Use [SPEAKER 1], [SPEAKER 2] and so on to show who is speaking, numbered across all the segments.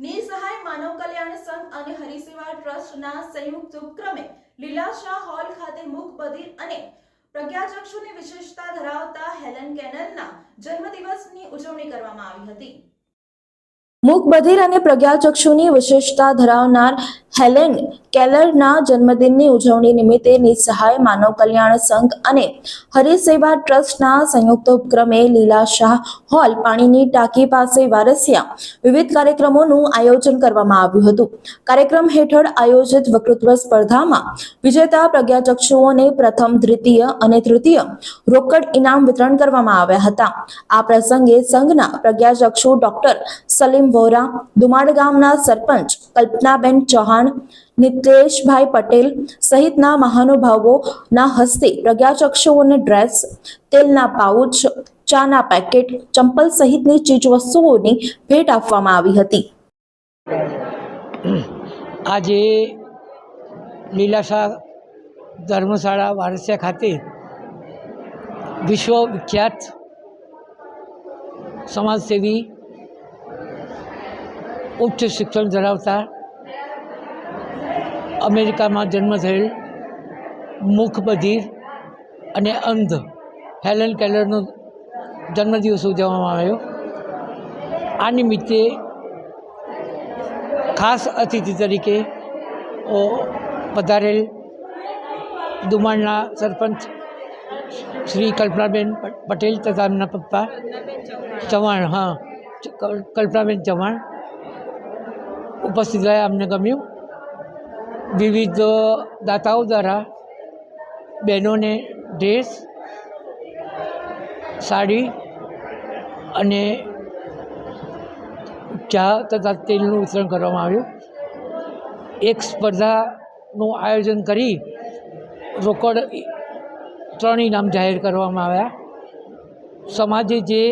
[SPEAKER 1] નિસહાય માનવ કલ્યાણ સંઘ અને હરિસેવા ટ્રસ્ટના સંયુક્ત ઉપક્રમે લીલાશાહ હોલ ખાતે મૂક બધિર અને પ્રજ્ઞાચક્ષુની વિશેષતા ધરાવતા હેલન કેનલના જન્મદિવસની ઉજવણી કરવામાં આવી હતી. મૂક બધિર અને પ્રજ્ઞાચક્ષુની વિશેષતા ધરાવનાર હેલેન કેલરના જન્મદિનની ઉજવણી નિમિત્તે નિસહાય માનવ કલ્યાણ સંઘ અને હરિસેવા ટ્રસ્ટના સંયુક્ત ઉપક્રમે લીલાશાહ હોલ પાણીની ટાંકી પાસે વારસિયા વિવિધ કાર્યક્રમોનું આયોજન કરવામાં આવ્યું હતું. કાર્યક્રમ હેઠળ આયોજિત વક્તૃત્વ સ્પર્ધામાં વિજેતા પ્રજ્ઞાચક્ષુઓને પ્રથમ, દ્વિતીય અને તૃતીય રોકડ ઇનામ વિતરણ કરવામાં આવ્યા હતા. આ પ્રસંગે સંઘના પ્રજ્ઞાચક્ષુ ડોક્ટર સલીમ વોરા, દુમાડ ગામના સરપંચ કલ્પનાબેન ચૌહાણ નિતેશભાઈ પટેલ સહિતના મહાનુભાવોના હસ્તે પ્રજ્ઞાચક્ષુઓને ડ્રેસ તેલના પાઉચ ચાના પેકેટ ચંપલ સહિતની ચીજવસ્તુઓની ભેટ આપવામાં આવી હતી.
[SPEAKER 2] આજે લીલાશા ધર્મશાળા વારસિયા ખાતે વિશ્વ વિખ્યાત સમાજસેવી ઉચ્ચ શિક્ષણ ધરાવતા અમેરિકામાં જન્મ થયેલ બધિર અને અંધ હેલન કેલરનો જન્મદિવસ ઉજવવામાં આવ્યો. આ નિમિત્તે ખાસ અતિથિ તરીકે પધારેલ દુમાણના સરપંચ શ્રી કલ્પનાબેન પટેલ તથા એમના પપ્પા ચૌહાણ, હા કલ્પનાબેન ચૌહાણ ઉપસ્થિત રહ્યા, અમને ગમ્યું. વિવિધ દાતાઓ દ્વારા બહેનોને ડ્રેસ, સાડી અને ચા તથા તેલનું વિતરણ કરવામાં આવ્યું. એક સ્પર્ધાનું આયોજન કરી રોકડ ત્રણ ઇનામ જાહેર કરવામાં આવ્યા. સમાજે જે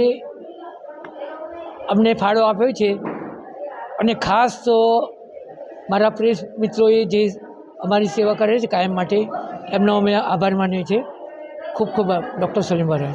[SPEAKER 2] અમને ફાળો આપ્યો છે અને ખાસ તો મારા પ્રેસ મિત્રોએ જે અમારી સેવા કરે છે કાયમ માટે, એમનો અમે આભાર માનીએ છીએ. ખૂબ ખૂબ ડૉક્ટર સલીમ વરા